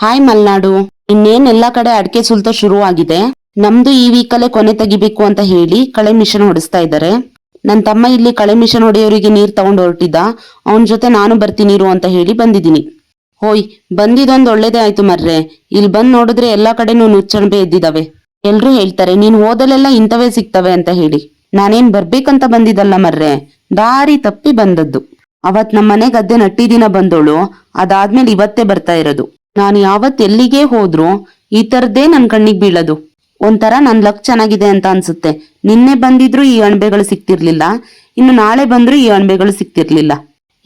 Hi Malnad. ಇನ್ನೇನ್ ಎಲ್ಲಾ ಕಡೆ ಅಡಿಕೆ ಸುಲ್ತ ಶುರು ಆಗಿದೆ ನಮ್ದು ಈ ವೀಕಲ್ಲೇ ಕೊನೆ ತೆಗಿಬೇಕು ಅಂತ ಹೇಳಿ ಕಳೆ ಮಿಷನ್ ಹೊಡಿಸ್ತಾ ಇದ್ದಾರೆ ನನ್ ತಮ್ಮ ಇಲ್ಲಿ ಕಳೆ ಮಿಷನ್ ಹೊಡೆಯೋರಿಗೆ ನೀರ್ ತಗೊಂಡ್ ಹೊರಟಿದ್ದ ಅವನ್ ಜೊತೆ ನಾನು ಬರ್ತೀನಿ ಇರು ಅಂತ ಹೇಳಿ ಬಂದಿದ್ದೀನಿ. ಹೋಯ್ ಬಂದಿದೊಂದ್ ಒಳ್ಳೇದೇ ಆಯ್ತು ಮರ್ರೆ. ಇಲ್ಲಿ ಬಂದ್ ನೋಡಿದ್ರೆ ಎಲ್ಲಾ ಕಡೆನೂ ನುಚ್ಚಣಬೆ ಎದ್ದಿದಾವೆ ಎಲ್ರೂ ಹೇಳ್ತಾರೆ, ನೀನ್ ಹೋದಲೆಲ್ಲ ಇಂಥವೇ ಸಿಗ್ತವೆ ಅಂತ ಹೇಳಿ. ನಾನೇನ್ ಬರ್ಬೇಕಂತ ಬಂದಿದ್ದಲ್ಲ ಮರ್ರೆ. ದಾರಿ ತಪ್ಪಿ ಬಂದದ್ದು. ಅವತ್ ನಮ್ಮನೆ ಗದ್ದೆ ನಟ್ಟಿದಿನ ಬಂದೋಳು. ಅದಾದ್ಮೇಲೆ ಇವತ್ತೇ ಬರ್ತಾ ಇರೋದು. ನಾನು ಯಾವತ್ ಎಲ್ಲಿಗೆ ಹೋದ್ರು ಈ ತರದ್ದೇ ನನ್ ಕಣ್ಣಿಗೆ ಬೀಳೋದು. ಒಂಥರ ನನ್ ಲಕ್ ಚೆನ್ನಾಗಿದೆ ಅಂತ ಅನ್ಸುತ್ತೆ. ನಿನ್ನೆ ಬಂದಿದ್ರು ಈ ಅಣಬೆಗಳು ಸಿಕ್ತಿರ್ಲಿಲ್ಲ. ಇನ್ನು ನಾಳೆ ಬಂದ್ರು ಈ ಅಣಬೆಗಳು ಸಿಕ್ತಿರ್ಲಿಲ್ಲ.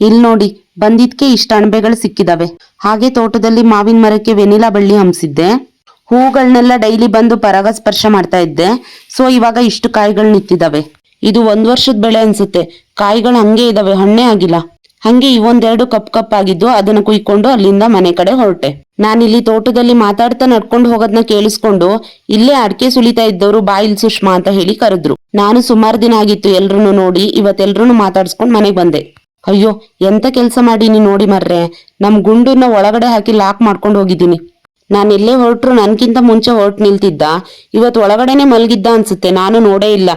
ಇಲ್ ನೋಡಿ, ಬಂದಿದ್ಕೆ ಇಷ್ಟ ಅಣಬೆಗಳು ಸಿಕ್ಕಿದಾವೆ. ಹಾಗೆ ತೋಟದಲ್ಲಿ ಮಾವಿನ ಮರಕ್ಕೆ ವೆನಿಲಾ ಬಳ್ಳಿ ಹಂಸಿದ್ದೆ ಹೂಗಳನ್ನೆಲ್ಲ ಡೈಲಿ ಬಂದು ಪರಾಗಸ್ಪರ್ಶ ಮಾಡ್ತಾ ಇದ್ದೆ. ಸೊ, ಇವಾಗ ಇಷ್ಟು ಕಾಯಿಗಳು ನಿಂತಿದ್ದಾವೆ ಇದು ಒಂದ್ ವರ್ಷದ ಬೆಳೆ ಅನ್ಸುತ್ತೆ. ಕಾಯಿಗಳು ಹಂಗೆ ಇದಾವೆ, ಹಣ್ಣೇ ಆಗಿಲ್ಲ. ಹಂಗೆ ಇವೊಂದೆರಡು ಕಪ್ ಕಪ್ ಆಗಿದ್ದು ಅದನ್ನ ಕುಯ್ಕೊಂಡು ಅಲ್ಲಿಂದ ಮನೆ ಕಡೆ ಹೊರಟೆ. ನಾನಿಲ್ಲಿ ತೋಟದಲ್ಲಿ ಮಾತಾಡ್ತಾ ನಡ್ಕೊಂಡು ಹೋಗೋದನ್ನ ಕೇಳಿಸ್ಕೊಂಡು ಇಲ್ಲೇ ಅಡ್ಕೆ ಸುಳಿತಾ ಇದ್ದವರು ಬಾಯಿಲ್ ಸುಷ್ಮಾ ಅಂತ ಹೇಳಿ ಕರೆದ್ರು. ನಾನು ಸುಮಾರು ದಿನ ಆಗಿತ್ತು ಎಲ್ರನ್ನೂ ನೋಡಿ ಇವತ್ತೆಲ್ರನ್ನೂ ಮಾತಾಡ್ಸ್ಕೊಂಡ್ ಮನೆಗ್ ಬಂದೆ. ಅಯ್ಯೋ, ಎಂತ ಕೆಲ್ಸ ಮಾಡೀನಿ ನೋಡಿ ಮರ್ರೆ. ನಮ್ ಗುಂಡನ್ನ ಒಳಗಡೆ ಹಾಕಿ ಲಾಕ್ ಮಾಡ್ಕೊಂಡು ಹೋಗಿದ್ದೀನಿ. ನಾನು ಎಲ್ಲೇ ಹೊರಟ್ರು ನನ್ಕಿಂತ ಮುಂಚೆ ಹೊರಟು ನಿಲ್ತಿದ್ದ. ಇವತ್ ಒಳಗಡೆನೆ ಮಲಗಿದ್ದ ಅನ್ಸುತ್ತೆ. ನಾನು ನೋಡೇ ಇಲ್ಲ.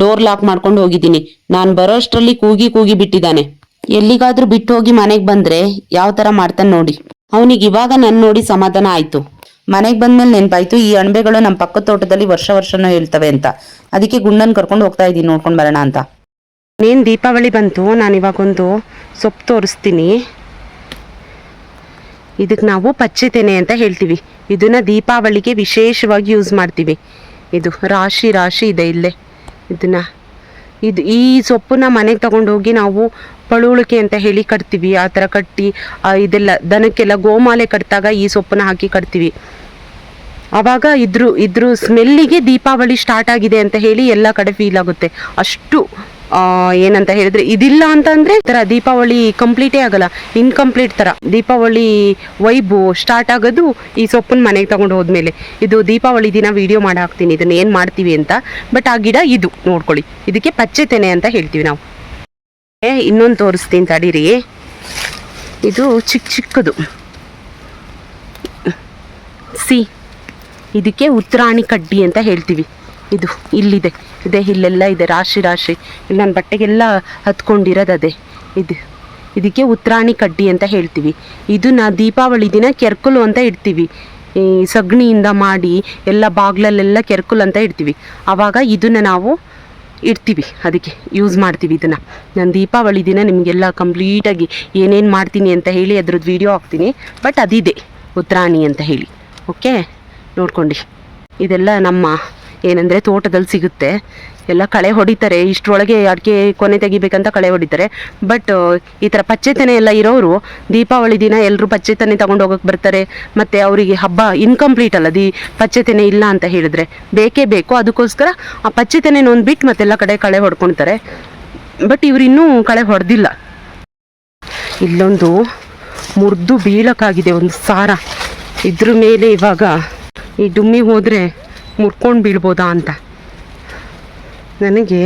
ಡೋರ್ ಲಾಕ್ ಮಾಡ್ಕೊಂಡು ಹೋಗಿದ್ದೀನಿ. ನಾನ್ ಬರೋಷ್ಟರಲ್ಲಿ ಕೂಗಿ ಕೂಗಿ ಬಿಟ್ಟಿದ್ದಾನೆ. ಎಲ್ಲಿಗಾದ್ರೂ ಬಿಟ್ಟು ಹೋಗಿ ಮನೆಗೆ ಬಂದ್ರೆ ಯಾವ ತರ ಮಾಡ್ತಾನೆ ನೋಡಿ. ಅವನಿಗೆ ಇವಾಗ ನನ್ನ ನೋಡಿ ಸಮಾಧಾನ ಆಯ್ತು. ಮನೆಗೆ ಬಂದ್ಮೇಲೆ ನೆನ್ಪಾಯ್ತು, ಈ ಅಣಬೆಗಳು ನಮ್ಮ ಪಕ್ಕದ ತೋಟದಲ್ಲಿ ವರ್ಷ ವರ್ಷನೂ ಹೇಳ್ತವೆ ಅಂತ. ಅದಕ್ಕೆ ಗುಂಡನ್ ಕರ್ಕೊಂಡು ಹೋಗ್ತಾ ಇದ್ದೀನಿ ನೋಡ್ಕೊಂಡು ಬರೋಣ ಅಂತ. ಏನು ದೀಪಾವಳಿ ಬಂತು, ನಾನು ಇವಾಗೊಂದು ಸೊಪ್ಪು ತೋರಿಸ್ತೀನಿ. ಇದಕ್ಕೆ ನಾವು ಪಚ್ಚೆ ತೆನೆ ಅಂತ ಹೇಳ್ತೀವಿ. ಇದನ್ನ ದೀಪಾವಳಿಗೆ ವಿಶೇಷವಾಗಿ ಯೂಸ್ ಮಾಡ್ತೀವಿ. ಇದು ರಾಶಿ ರಾಶಿ ಇದೆ ಇಲ್ಲೇ. ಇದನ್ನ ಇದು ಈ ಸೊಪ್ಪನ್ನ ಮನೆಗೆ ತಗೊಂಡೋಗಿ ನಾವು ಪಳುವಳಿಕೆ ಅಂತ ಹೇಳಿ ಕಟ್ತೀವಿ. ಆ ಥರ ಕಟ್ಟಿ ಇದೆಲ್ಲ ದನಕ್ಕೆಲ್ಲ ಗೋಮಾಲೆ ಕಟ್ಟಿದಾಗ ಈ ಸೊಪ್ಪನ್ನ ಹಾಕಿ ಕಟ್ತೀವಿ. ಆವಾಗ ಇದ್ರು, ಇದ್ರ ಸ್ಮೆಲ್ಲಿಗೆ ದೀಪಾವಳಿ ಸ್ಟಾರ್ಟ್ ಆಗಿದೆ ಅಂತ ಹೇಳಿ ಎಲ್ಲ ಕಡೆ ಫೀಲ್ ಆಗುತ್ತೆ. ಅಷ್ಟು ಏನಂತ ಹೇಳಿದ್ರೆ ಇದಿಲ್ಲ ಅಂತಂದ್ರೆ ಅಂದ್ರೆ ತರ ದೀಪಾವಳಿ ಕಂಪ್ಲೀಟೇ ಆಗಲ್ಲ ಇನ್ಕಂಪ್ಲೀಟ್ ತರ. ದೀಪಾವಳಿ ವೈಬು ಸ್ಟಾರ್ಟ್ ಆಗೋದು ಈ ಸೊಪ್ಪನ್ನ ಮನೆಗೆ ತಗೊಂಡು ಹೋದ್ಮೇಲೆ. ಇದು ದೀಪಾವಳಿ ದಿನ ವಿಡಿಯೋ ಮಾಡಿ ಹಾಕ್ತೀನಿ, ಇದನ್ನ ಏನು ಮಾಡ್ತೀವಿ ಅಂತ. ಬಟ್ ಆ ಗಿಡ ಇದು, ನೋಡ್ಕೊಳ್ಳಿ. ಇದಕ್ಕೆ ಪಚ್ಚೆ ತೆನೆ ಅಂತ ಹೇಳ್ತೀವಿ ನಾವು. ಇನ್ನೊಂದು ತೋರಿಸ್ತೀನಿ ತಡೀರಿ. ಇದು ಚಿಕ್ಕ ಚಿಕ್ಕದು. ಸಿ, ಇದಕ್ಕೆ ಉತ್ತರಾಣಿ ಕಡ್ಡಿ ಅಂತ ಹೇಳ್ತೀವಿ. ಇದು ಇಲ್ಲಿದೆ. ಇದೆ, ಇಲ್ಲೆಲ್ಲ ಇದೆ. ರಾಶಿ ರಾಶಿ. ನನ್ನ ಬಟ್ಟೆಗೆಲ್ಲ ಹತ್ಕೊಂಡಿರೋದು ಅದೇ ಇದು, ಇದಕ್ಕೆ ಉತ್ತರಾಣಿ ಕಡ್ಡಿ ಅಂತ ಹೇಳ್ತೀವಿ. ಇದನ್ನ ದೀಪಾವಳಿ ದಿನ ಕೆರ್ಕುಲು ಅಂತ ಇಡ್ತೀವಿ. ಈ ಸಗಣಿಯಿಂದ ಮಾಡಿ ಎಲ್ಲ ಬಾಗ್ಲಲ್ಲೆಲ್ಲ ಕೆರ್ಕುಲ್ ಅಂತ ಇಡ್ತೀವಿ. ಆವಾಗ ಇದನ್ನು ನಾವು ಇಡ್ತೀವಿ. ಅದಕ್ಕೆ ಯೂಸ್ ಮಾಡ್ತೀವಿ ಇದನ್ನು. ನಾನು ದೀಪಾವಳಿ ದಿನ ನಿಮಗೆಲ್ಲ ಕಂಪ್ಲೀಟಾಗಿ ಏನೇನು ಮಾಡ್ತೀನಿ ಅಂತ ಹೇಳಿ ಅದ್ರದ್ದು ವಿಡಿಯೋ ಹಾಕ್ತೀನಿ. ಬಟ್ ಅದಿದೆ ಉತ್ತರಾಣಿ ಅಂತ ಹೇಳಿ. ಓಕೆ ನೋಡ್ಕೊಂಡು. ಇದೆಲ್ಲ ನಮ್ಮ ಏನಂದರೆ ತೋಟದಲ್ಲಿ ಸಿಗುತ್ತೆ. ಎಲ್ಲ ಕಳೆ ಹೊಡಿತಾರೆ. ಇಷ್ಟರೊಳಗೆ ಅಡಿಕೆ ಕೊನೆ ತೆಗಿಬೇಕಂತ ಕಳೆ ಹೊಡಿತಾರೆ. ಬಟ್ ಈ ಥರ ಪಚ್ಚೆತನೆ ಎಲ್ಲ ಇರೋರು ದೀಪಾವಳಿ ದಿನ ಎಲ್ಲರೂ ಪಚ್ಚೆತನೆ ತಗೊಂಡು ಹೋಗೋಕೆ ಬರ್ತಾರೆ. ಮತ್ತು ಅವರಿಗೆ ಹಬ್ಬ ಇನ್ಕಂಪ್ಲೀಟ್ ಅಲ್ಲ, ದಿ ಪಚ್ಚೆತನೆ ಇಲ್ಲ ಅಂತ ಹೇಳಿದ್ರೆ ಬೇಕೇ ಬೇಕು. ಅದಕ್ಕೋಸ್ಕರ ಆ ಪಚ್ಚೆತನೆ ಒಂದು ಬಿಟ್ಟು ಮತ್ತೆಲ್ಲ ಕಡೆ ಕಳೆ ಹೊಡ್ಕೊಳ್ತಾರೆ ಬಟ್ ಇವ್ರು ಇನ್ನೂ ಕಳೆ ಹೊಡೆದಿಲ್ಲ. ಇಲ್ಲೊಂದು ಮುರಿದು ಬೀಳಕ್ಕಾಗಿದೆ ಒಂದು ಸಾರ. ಇದ್ರ ಮೇಲೆ ಇವಾಗ ಈ ಡುಮ್ಮಿ ಹೋದರೆ ಮುರ್ಕೊಂಡು ಬೀಳ್ಬೋದಾ ಅಂತ. ನನಗೆ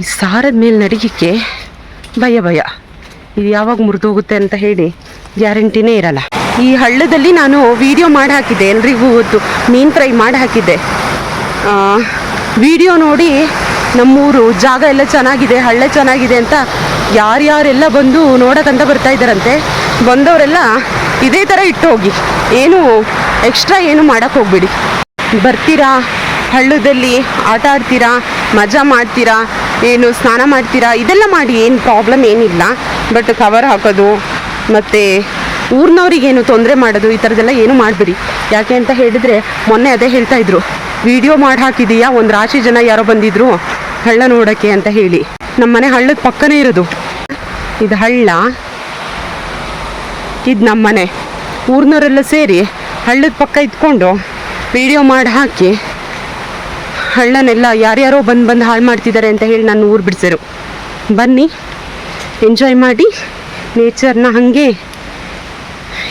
ಈ ಸಾರದ ಮೇಲೆ ನಡಿಲಿಕ್ಕೆ ಭಯ ಭಯ. ಇದು ಯಾವಾಗ ಮುರಿದೋಗುತ್ತೆ ಅಂತ ಹೇಳಿ ಗ್ಯಾರಂಟಿನೇ ಇರಲ್ಲ. ಈ ಹಳ್ಳದಲ್ಲಿ ನಾನು ವಿಡಿಯೋ ಮಾಡಿ ಹಾಕಿದ್ದೆ ಎಲ್ರಿಗೂ ಗೊತ್ತು. ಮೀನು ಫ್ರೈ ಮಾಡಿ ಹಾಕಿದ್ದೆ ವಿಡಿಯೋ ನೋಡಿ ನಮ್ಮೂರು ಜಾಗ ಎಲ್ಲ ಚೆನ್ನಾಗಿದೆ, ಹಳ್ಳ ಚೆನ್ನಾಗಿದೆ ಅಂತ ಯಾರ್ಯಾರೆಲ್ಲ ಬಂದು ನೋಡೋಕ್ಕಂತ ಬರ್ತಾ ಇದ್ದಾರಂತೆ, ಬಂದವರೆಲ್ಲ ಇದೇ ಥರ ಇಟ್ಟು ಹೋಗಿ ಏನು ಎಕ್ಸ್ಟ್ರಾ ಏನು ಮಾಡೋಕ್ಕೆ ಹೋಗ್ಬೇಡಿ. ಬರ್ತೀರಾ? ಹಳ್ಳದಲ್ಲಿ ಆಟ ಆಡ್ತೀರಾ? ಮಜಾ ಮಾಡ್ತೀರಾ? ಏನು ಸ್ನಾನ ಮಾಡ್ತೀರಾ? ಇದೆಲ್ಲ ಮಾಡಿ ಏನು ಪ್ರಾಬ್ಲಮ್ ಏನಿಲ್ಲ. ಬಟ್ ಕವರ್ ಹಾಕೋದು ಮತ್ತು ಊರಿನವ್ರಿಗೇನು ತೊಂದರೆ ಮಾಡೋದು, ಈ ಥರದ್ದೆಲ್ಲ ಏನು ಮಾಡಬೇಡಿ. ಯಾಕೆ ಅಂತ ಹೇಳಿದರೆ ಮೊನ್ನೆ ಅದೇ ಹೇಳ್ತಾ ಇದ್ರು. ವಿಡಿಯೋ ಮಾಡಿ ಹಾಕಿದೀಯಾ? ಒಂದು ರಾಶಿ ಜನ ಯಾರೋ ಬಂದಿದ್ರು ಹಳ್ಳ ನೋಡೋಕ್ಕೆ ಅಂತ ಹೇಳಿ. ನಮ್ಮ ಮನೆ ಹಳ್ಳದ ಪಕ್ಕನೇ ಇರೋದು. ಇದು ಹಳ್ಳ. ಇದು ನಮ್ಮ ಮನೆ. ಊರಿನವರೆಲ್ಲ ಸೇರಿ ಹಳ್ಳದ ಪಕ್ಕ ಇದ್ಕೊಂಡು ವಿಡಿಯೋ ಮಾಡಿ ಹಾಕಿ ಹಳ್ಳನೆಲ್ಲ ಯಾರ್ಯಾರೋ ಬಂದು ಬಂದು ಹಾಳು ಮಾಡ್ತಿದ್ದಾರೆ ಅಂತ ಹೇಳಿ ನಾನು ಊರು ಬಿಡಿಸಿರು. ಬನ್ನಿ ಎಂಜಾಯ್ ಮಾಡಿ ನೇಚರ್ನ ಹಾಗೆ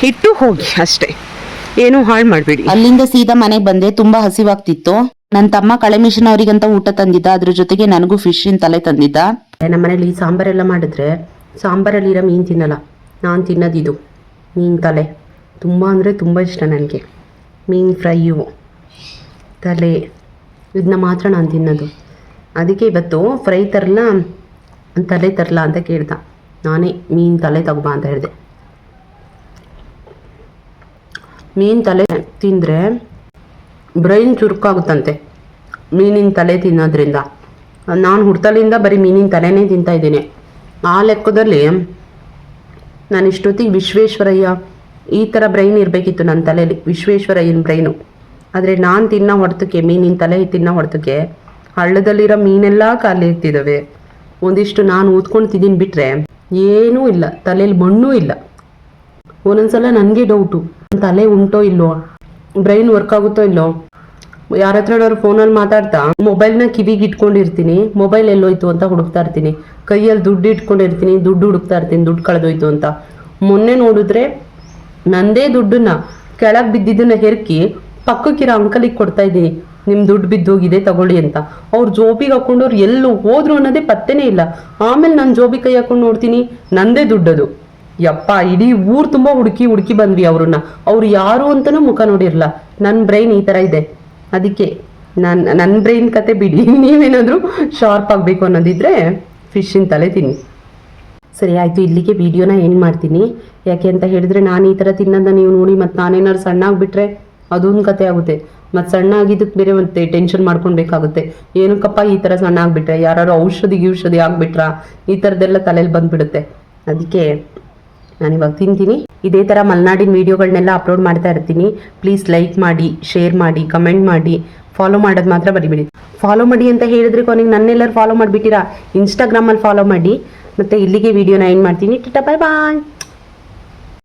ಇಟ್ಟು ಹೋಗಿ ಅಷ್ಟೇ. ಏನು ಹಾಳು ಮಾಡಬೇಡಿ. ಅಲ್ಲಿಂದ ಸೀದಾ ಮನೆಗೆ ಬಂದೆ ತುಂಬಾ ಹಸಿವಾಗ್ತಿತ್ತು. ನನ್ನ ತಮ್ಮ ಕಳೆ ಮಿಷನ್ ಅವರಿಗಂತ ಊಟ ತಂದಿದ್ದ ಅದ್ರ ಜೊತೆಗೆ ನನಗೂ ಫಿಶಿನ ತಲೆ ತಂದಿದ್ದ. ನಮ್ಮ ಮನೇಲಿ ಸಾಂಬಾರೆಲ್ಲ ಮಾಡಿದ್ರೆ ಸಾಂಬಾರಲ್ಲಿರೋ ಮೀನು ತಿನ್ನಲ್ಲ. ನಾನು ತಿನ್ನೋದಿದು ಮೀನು ತಲೆ. ತುಂಬ ಅಂದರೆ ತುಂಬ ಇಷ್ಟ ನನಗೆ. ಮೀನು ಫ್ರೈಯು ತಲೆ. ಇದನ್ನ ಮಾತ್ರ ನಾನು ತಿನ್ನೋದು. ಅದಕ್ಕೆ ಇವತ್ತು ಫ್ರೈ ತರಲ, ತಲೆ ತರಲ ಅಂತ ಕೇಳ್ದ. ನಾನೇ ಮೀನು ತಲೆ ತಗೋಬಾ ಅಂತ ಹೇಳಿದೆ. ಮೀನು ತಲೆ ತಿಂದರೆ ಬ್ರೈನ್ ಚುರುಕಾಗುತ್ತಂತೆ. ಮೀನಿನ ತಲೆ ತಿನ್ನೋದ್ರಿಂದ. ನಾನು ಹುಡ್ತಲಿಂದ ಬರೀ ಮೀನಿನ ತಲೆನೇ ತಿಂತಾ ಇದ್ದೀನಿ. ಆ ಲೆಕ್ಕದಲ್ಲಿ ನಾನು ಇಷ್ಟೊತ್ತಿಗೆ ವಿಶ್ವೇಶ್ವರಯ್ಯ ಈ ಥರ ಬ್ರೈನ್ ಇರಬೇಕಿತ್ತು ನನ್ನ ತಲೆಯಲ್ಲಿ ವಿಶ್ವೇಶ್ವರಯ್ಯನ ಬ್ರೈನು ಆದರೆ ನಾನು ತಿನ್ನೋ ಹೊರತಕ್ಕೆ ಮೀನಿನ ತಲೆ ತಿನ್ನೋ ಹೊರತಕ್ಕೆ ಹಳ್ಳದಲ್ಲಿರೋ ಮೀನೆಲ್ಲ ಖಾಲಿ ಇರ್ತಿದ್ದಾವೆ ಒಂದಿಷ್ಟು ನಾನು ಊದ್ಕೊಂಡು ತಿದ್ದೀನಿ ಬಿಟ್ಟರೆ ಏನೂ ಇಲ್ಲ. ತಲೆಯಲ್ಲಿ ಮಣ್ಣೂ ಇಲ್ಲ. ಒಂದೊಂದ್ಸಲ ನನಗೆ ಡೌಟು ತಲೆ ಉಂಟೋ ಇಲ್ಲೋ ಬ್ರೈನ್ ವರ್ಕ್ ಆಗುತ್ತೋ ಇಲ್ಲೋ ಯಾರ ಫೋನ್ ಫೋನಲ್ಲಿ ಮಾತಾಡ್ತಾ ಮೊಬೈಲ್ನ ಕಿವಿಗೆ ಇಟ್ಕೊಂಡಿರ್ತೀನಿ ಮೊಬೈಲ್ ಎಲ್ಲೋಯ್ತು ಅಂತ ಹುಡುಕ್ತಾ ಇರ್ತೀನಿ. ಕೈಯಲ್ಲಿ ದುಡ್ಡು ಇಟ್ಕೊಂಡಿರ್ತೀನಿ, ದುಡ್ಡು ಹುಡುಕ್ತಾ ಇರ್ತೀನಿ, ದುಡ್ಡು ಕಳೆದೋಯ್ತು ಅಂತ. ಮೊನ್ನೆ ನೋಡಿದ್ರೆ ನಂದೇ ದುಡ್ಡನ್ನ ಕೆಳಗೆ ಬಿದ್ದಿದ್ದನ್ನ ಹೆರ್ಕಿ ಪಕ್ಕಕ್ಕಿರೋ ಅಂಕಲಿಗೆ ಕೊಡ್ತಾ ಇದ್ದೀನಿ ನಿಮ್ಮ ದುಡ್ಡು ಬಿದ್ದೋಗಿದೆ, ತಗೊಳ್ಳಿ ಅಂತ. ಅವ್ರ ಜೋಬಿಗೆ ಹಾಕೊಂಡವ್ರು ಎಲ್ಲೂ ಹೋದ್ರು ಅನ್ನೋದೇ ಪತ್ತೆನೇ ಇಲ್ಲ. ಆಮೇಲೆ ನಾನು ಜೋಬಿ ಕೈ ಹಾಕೊಂಡು ನೋಡ್ತೀನಿ. ನಂದೇ ದುಡ್ಡದು. ಯಪ್ಪ, ಇಡೀ ಊರ್ ತುಂಬಾ ಹುಡುಕಿ ಹುಡುಕಿ ಬಂದ್ವಿ ಅವ್ರನ್ನ. ಅವ್ರು ಯಾರು ಅಂತಲೂ ಮುಖ ನೋಡಿರಲ್ಲ. ನನ್ನ ಬ್ರೈನ್ ಈ ತರ ಇದೆ. ಅದಕ್ಕೆ ನನ್ನ ನನ್ನ ಬ್ರೈನ್ ಕತೆ ಬಿಡಿ. ನೀವೇನಾದರೂ ಶಾರ್ಪ್ ಆಗಬೇಕು ಅನ್ನೋದಿದ್ರೆ ಫಿಶಿನ ತಲೆ ತಿನ್ನಿ. ಸರಿ, ಆಯಿತು, ಇಲ್ಲಿಗೆ ವಿಡಿಯೋನ ಎಂಡ್ ಮಾಡ್ತೀನಿ. ಯಾಕೆ ಅಂತ ಹೇಳಿದ್ರೆ ನಾನು ಈ ಥರ ತಿನ್ನೋದನ್ನ ನೀವು ನೋಡಿ ಮತ್ತು ನಾನೇನಾದ್ರು ಸಣ್ಣ ಆಗಿಬಿಟ್ರೆ ಅದೊಂದು ಕತೆ ಆಗುತ್ತೆ. ಮತ್ತು ಸಣ್ಣ ಆಗಿದ್ದಕ್ಕೆ ಬೇರೆ ಮತ್ತೆ ಟೆನ್ಷನ್ ಮಾಡ್ಕೊಳ್ಬೇಕಾಗುತ್ತೆ. ಏನಕ್ಕಪ್ಪ ಈ ಥರ ಸಣ್ಣ ಆಗಿಬಿಟ್ರೆ ಯಾರು ಔಷಧಿ ಗಿಷಧಿ ಆಗಿಬಿಟ್ರಾ? ಈ ಥರದ್ದೆಲ್ಲ ತಲೆಯಲ್ಲಿ ಬಂದುಬಿಡುತ್ತೆ. ಅದಕ್ಕೆ ನಾನು ಇವಾಗ ತಿಂತೀನಿ. ಇದೇ ಥರ ಮಲೆನಾಡಿನ ವೀಡಿಯೋಗಳನ್ನೆಲ್ಲ ಅಪ್ಲೋಡ್ ಮಾಡ್ತಾ ಇರ್ತೀನಿ. ಪ್ಲೀಸ್ ಲೈಕ್ ಮಾಡಿ ಶೇರ್ ಮಾಡಿ ಕಮೆಂಟ್ ಮಾಡಿ. ಫಾಲೋ ಮಾಡೋದು ಮಾತ್ರ ಬರಿಬಿಡಿ ಫಾಲೋ ಮಾಡಿ ಅಂತ ಹೇಳಿದ್ರೆ ಕೊನೆಗೆ ನನ್ನೆಲ್ಲರೂ ಫಾಲೋ ಮಾಡಿಬಿಟ್ಟಿರಾ? ಇನ್ಸ್ಟಾಗ್ರಾಮಲ್ಲಿ ಫಾಲೋ ಮಾಡಿ. ಮತ್ತು ಇಲ್ಲಿಗೆ ವಿಡಿಯೋನ ಎಂಡ್ ಮಾಡ್ತೀನಿ. ಟಿಟಾ ಬಾಯ್ ಬಾಯ್